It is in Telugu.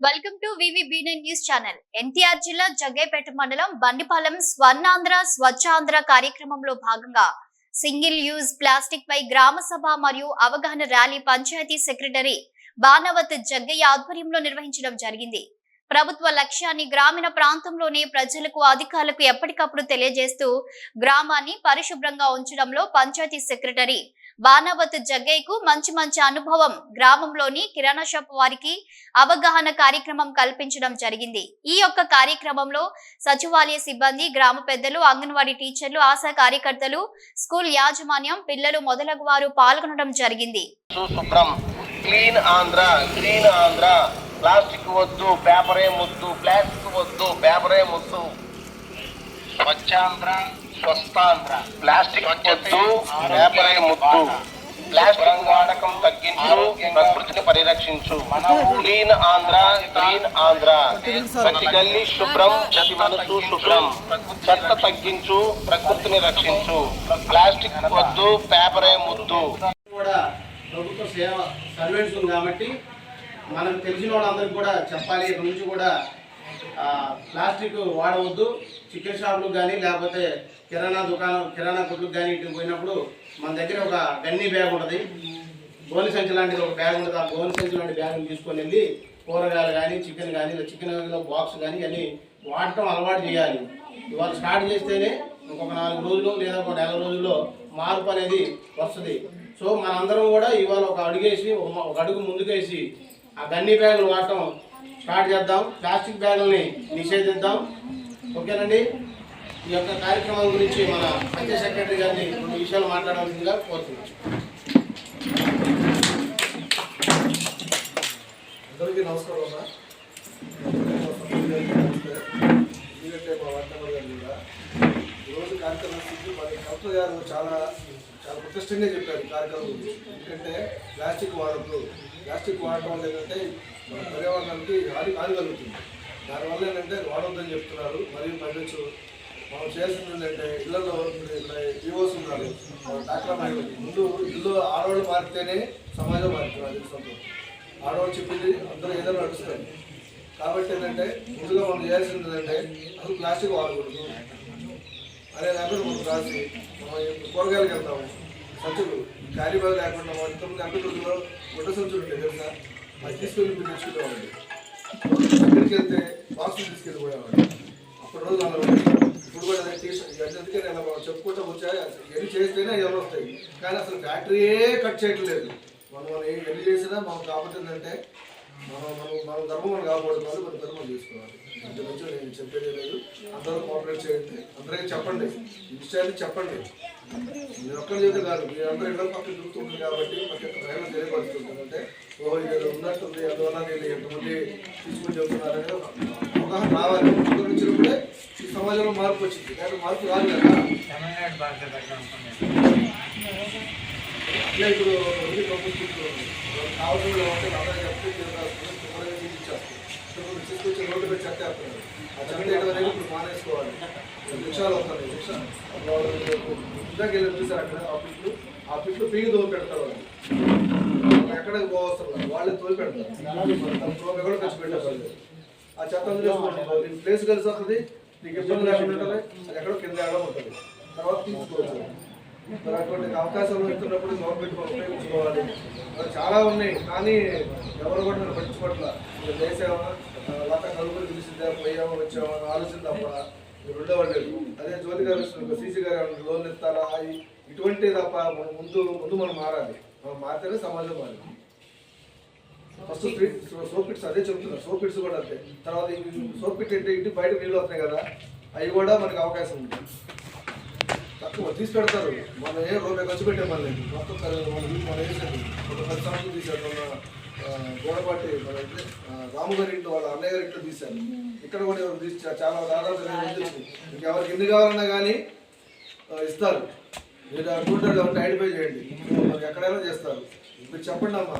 Welcome to VV news channel NTR జిల్లా జగ్గైపేట మండలం బండిపాలెం స్వర్ణాంధ్ర స్వచ్ఛాంధ్ర కార్యక్రమంలో భాగంగా సింగిల్ యూజ్ ప్లాస్టిక్ పై గ్రామ సభ మరియు అవగాహన ర్యాలీ పంచాయతీ సెక్రటరీ బానవత్ జగ్గయ్య ఆధ్వర్యంలో నిర్వహించడం జరిగింది. ప్రభుత్వ లక్ష్యాన్ని గ్రామీణ ప్రాంతంలోని ప్రజలకు అధికారులకు ఎప్పటికప్పుడు తెలియజేస్తూ గ్రామాన్ని పరిశుభ్రంగా ఉంచడంలో పంచాయతీ సెక్రటరీ బానావత్ జగ్గయ్యకు మంచి మంచి అనుభవం. గ్రామంలోని కిరాణా షాప్ వారికి అవగాహన కార్యక్రమం కల్పించడం జరిగింది. ఈ యొక్క కార్యక్రమంలో సచివాలయ సిబ్బంది గ్రామ పెద్దలు అంగన్వాడీ టీచర్లు ఆశా కార్యకర్తలు స్కూల్ యాజమాన్యం పిల్లలు మొదలగు వారు పాల్గొనడం జరిగింది. Clean Andhra clean Andhra. Plastic వద్దు పేపరే ముద్దు ప్లాస్టిక్ వద్దు పేపరే ముద్దు. స్వచ్ఛాంధ్ర స్వస్థాంధ్ర. ప్లాస్టిక్ వద్దు పేపరే ముద్దు. ప్లాస్టిక్ వాడకం తగ్గించు ప్రకృతిని పరిరక్షించు. Clean Andhra clean Andhra. ప్రతి గల్లి శుభ్రం ప్రతి మనసు శుభ్రం. చెత్త తగ్గించు ప్రకృతిని రక్షించు. ప్లాస్టిక్ వద్దు పేపరే ముద్దు. కూడా ప్రభుత్వ సేవ సర్వెంట్స్ ఉంది కాబట్టి మనకు తెలిసిన వాళ్ళందరికీ కూడా చెప్పాలి. ఇక నుంచి కూడా ప్లాస్టిక్ వాడవద్దు చికెన్ షాపులకు కానీ లేకపోతే కిరాణా దుకాణం కిరాణా కొట్లకు కానీ ఇటు పోయినప్పుడు మన దగ్గర ఒక గన్నీ బ్యాగ్ ఉంటుంది. గోని సంచి లాంటిది ఒక బ్యాగ్ ఉంటుంది. ఆ గోని సంచి లాంటి బ్యాగ్ తీసుకొని వెళ్ళి కూరగాయలు కానీ చికెన్ కానీ చికెన్ బాక్స్ కానీ ఇవన్నీ వాడటం అలవాటు చేయాలి. ఇవాళ స్టార్ట్ చేస్తేనే ఇంకొక నాలుగు రోజులు లేదా ఒక నెల రోజుల్లో మార్పు అనేది వస్తుంది. సో మనందరం కూడా ఇవాళ ఒక అడుగేసి ఒక ఒక అడుగు ముందుకేసి ఆ గన్నీ బ్యాగులు వాడటం స్టార్ట్ చేద్దాం. ప్లాస్టిక్ బ్యాగుల్ని నిషేధిద్దాం. ఓకేనండి? ఈ యొక్క కార్యక్రమం గురించి మన పంచాయత్ సెక్రటరీ గారిని కొన్ని విషయాలు మాట్లాడవలసిందిగా కోరుతున్నాం. అందరికీ నమస్కారం అమ్మా. ఎందుకంటే మా వంటలు గారు కూడా ఈరోజు కార్యక్రమం గురించి మరి కలెక్టర్ గారు చాలా చాలా ప్రతిష్టంగా చెప్పారు కార్యక్రమం ఎందుకంటే ప్లాస్టిక్ వాడద్దు. ప్లాస్టిక్ వాడటం వల్ల ఏంటంటే మన పర్యావరణానికి హాని హాని కలుగుతుంది. దానివల్ల ఏంటంటే వాడొద్దని చెప్తున్నారు. మరియు పండించు మనం చేయాల్సింది ఏంటంటే ఇళ్ళలో ఈవోస్ e ఉన్నారు. డాక్టర్ ముందు ఇల్లు ఆడవాళ్ళు మారితేనే సమాజం మారుతుంది. అది ఆడవాళ్ళు చెప్పింది అందరూ ఏదో నడుస్తారు. కాబట్టి ఏంటంటే ముందుగా మనం చేయాల్సింది ఏంటంటే అసలు ప్లాస్టిక్ వాడకూడదు. అనే దాంట్లో మనం రాసి మనం కూరగాయలకు వెళ్తాము. సంచులు క్యారీ బ్యాగ్ లేకుండా మొత్తం ఇంతకుముందు గుడ్డ సంచులు ఉంటాయి తెలుసా? అది తీసుకెళ్ళి మీరు తెచ్చుకునేవాడి అక్కడికి వెళ్తే బాక్స్ తీసుకెళ్ళిపోయేవాడు అప్పటి రోజు అలా ఇప్పుడు కూడా అదే టీషర్ట్ అందుకే నేను చెప్పుకుంటూ వచ్చా ఎన్ని చేస్తేనే ఎవరు వస్తాయి. కానీ అసలు ఫ్యాక్టరీయే కట్ చేయట్లేదు. మనం మనం ఎన్ని చేసినా మనం కాబోతుందంటే మనం మనం మన ధర్మం మనం మన ధర్మం చేసుకోవాలి. ఇంత నేను చెప్పేది లేదు. అందరూ కోఆపరేట్ చేయండి. అందరికీ చెప్పండి. ఈ విషయాన్ని చెప్పండి. మీరు ఒక్కరి చేత కాదు మీరు అందరూ ఇళ్ళ పక్కన చూస్తుంది కాబట్టి మనకి ప్రయాణం తెలియపరుస్తుంది అంటే ఓహో ఇది ఉన్నట్టుంది అందువల్ల నేను ఎంతమంది తీసుకుని చెబుతున్నారని ఒక అవగాహన రావాలి. అందరూ వచ్చినప్పుడే ఈ సమాజంలో మార్పు వచ్చింది. కానీ మార్పు రాదు కదా. అట్లా ఇప్పుడు ఉంది ప్రభుత్వం కావాల్సిన ఉంటే అందరూ చెప్తే ఇప్పుడు తీసుకొచ్చి రోడ్డు మీద చెత్త వేస్తున్నారు ఆ చెత్త వేయడం ఇప్పుడు మానేసుకోవాలి. వృక్షాలు వస్తున్నాయి వృక్ష ఇందాక వెళ్ళి చూసారు అక్కడ ఆ పిట్లు ఆ పిట్లు పీగి పెడతారు ఎక్కడికి పోవస్తున్నారు వాళ్ళే తోలు పెడతారు. కూడా ఖర్చు పెట్టారు ఆ చెత్త అందులో ప్లేస్ కలిసి వస్తుంది. నీకు ఇబ్బంది లేకుండా ఉంటుంది అది ఎక్కడో కింద ఉంటుంది. తర్వాత తీసుకోవచ్చు. మరి అటువంటి అవకాశం ఇస్తున్నప్పుడు గవర్నమెంట్ ఉపయోగించుకోవాలి. మరి చాలా ఉన్నాయి కానీ ఎవరు కూడా నన్ను పట్టించుకోవట్ల. మీరు చేసామా లత నలుగురు పిలిచిందా? పోయామా? వచ్చామా? ఆలోచన తప్ప మీరు ఉండేవాళ్ళు అదే జ్యోతి గారు సీసీ గారు లోన్ ఇస్తారా? అవి ఇటువంటి తప్ప మనం ముందు ముందు మనం మారాలి. మనం మారితేనే సమాజం మారింది. ఫస్ట్ సోపిట్స్ అదే చెప్తున్నారు సోపిట్స్ కూడా అంతే. తర్వాత సోపిట్ అంటే ఇంటి బయట నీళ్ళు వస్తాయి కదా అవి కూడా మనకి అవకాశం ఉంది. తక్కువ తీసి పెడతారు మనం ఏ రూపాయి ఖర్చు పెట్టే పని లేదు. మొత్తం తర- మన వీళ్ళు మనం వేసేది ఒక పది సంవత్సరం తీశారు మన గోడపాటి మన ఇంటి, రాము గారి ఇంట్లో వాళ్ళ అన్నయ్య గారి ఇంట్లో తీశారు. ఇక్కడ కూడా ఎవరు తీసి చాలా దాదాపు ఇంకెవరికి ఎవరికి ఎన్ని కావాలన్నా కానీ ఇస్తారు. మీరు ఆ ఉంటే ఐడెంటిఫై చేయండి. మనకి ఎక్కడైనా చేస్తారు. మీరు చెప్పండి అమ్మా